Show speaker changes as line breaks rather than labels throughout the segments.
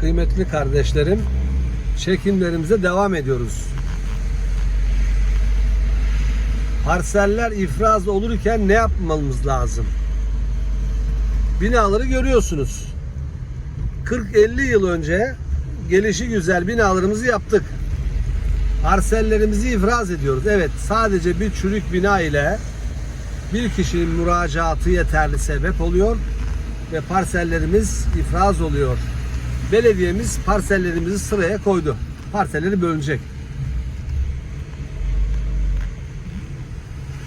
Kıymetli kardeşlerim, çekimlerimize devam ediyoruz. Parseller ifraz olurken ne yapmamız lazım? Binaları görüyorsunuz. 40-50 yıl önce gelişi güzel binalarımızı yaptık. Parsellerimizi ifraz ediyoruz. Evet, sadece bir çürük bina ile bir kişinin müracaatı yeterli sebep oluyor ve parsellerimiz ifraz oluyor. Belediyemiz parsellerimizi sıraya koydu. Parselleri bölünecek.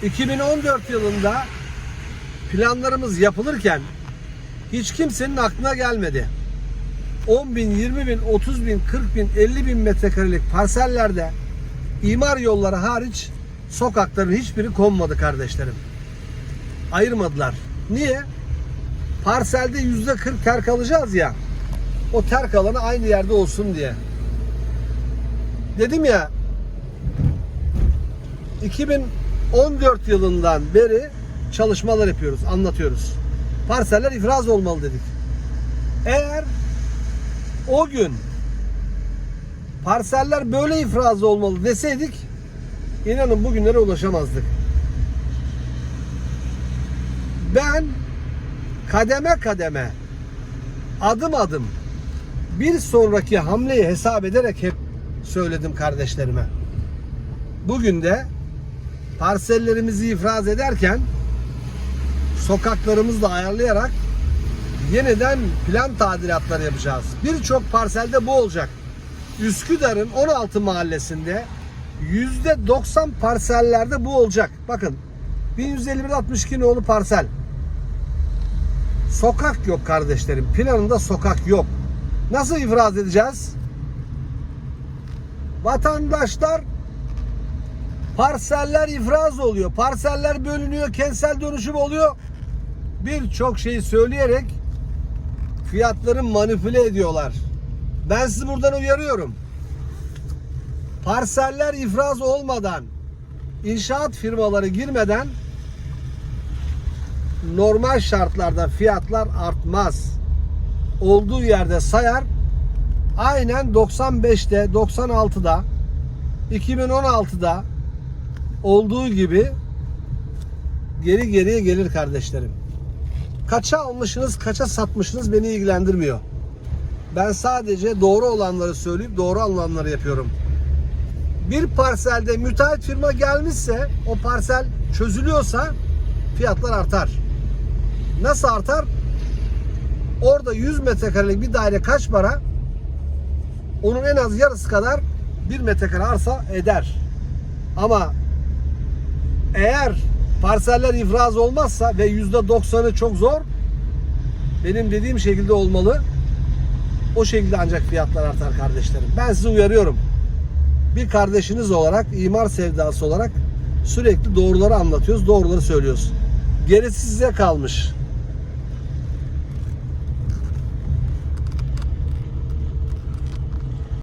2014 yılında planlarımız yapılırken hiç kimsenin aklına gelmedi. 10 bin, 20 bin, 30 bin, 40 bin, 50 bin metrekarelik parsellerde imar yolları hariç sokakların hiçbiri konmadı kardeşlerim. Ayırmadılar. Niye? Parselde yüzde 40 terk alacağız ya. O terk alanı aynı yerde olsun diye. Dedim ya 2014 yılından beri çalışmalar yapıyoruz, anlatıyoruz. Parseller ifraz olmalı dedik. Eğer o gün parseller böyle ifraz olmalı deseydik inanın bugünlere ulaşamazdık. Ben kademe kademe adım adım bir sonraki hamleyi hesap ederek hep söyledim kardeşlerime. Bugün de parsellerimizi ifraz ederken sokaklarımızla ayarlayarak yeniden plan tadilatları yapacağız. Birçok parselde bu olacak. Üsküdar'ın 16 mahallesinde %90 parsellerde bu olacak. Bakın 1151 62 nolu parsel. Sokak yok kardeşlerim. Planında sokak yok. Nasıl ifraz edeceğiz? Vatandaşlar parseller ifraz oluyor. Parseller bölünüyor. Kentsel dönüşüm oluyor. Birçok şeyi söyleyerek fiyatları manipüle ediyorlar. Ben sizi buradan uyarıyorum. Parseller ifraz olmadan inşaat firmaları girmeden normal şartlarda fiyatlar artmaz. Olduğu yerde sayar. Aynen 95'te, 96'da, 2016'da olduğu gibi geri geriye gelir kardeşlerim. Kaça almışsınız, kaça satmışsınız beni ilgilendirmiyor. Ben sadece doğru olanları söyleyip doğru olanları yapıyorum. Bir parselde müteahhit firma gelmişse o parsel çözülüyorsa fiyatlar artar. Nasıl artar? Orada 100 metrekarelik bir daire kaç para? Onun en az yarısı kadar bir metrekare arsa eder. Ama eğer parseller ifraz olmazsa ve yüzde doksanı çok zor benim dediğim şekilde olmalı. O şekilde ancak fiyatlar artar kardeşlerim. Ben sizi uyarıyorum. Bir kardeşiniz olarak, imar sevdası olarak sürekli doğruları anlatıyoruz, doğruları söylüyoruz. Gerisi size kalmış.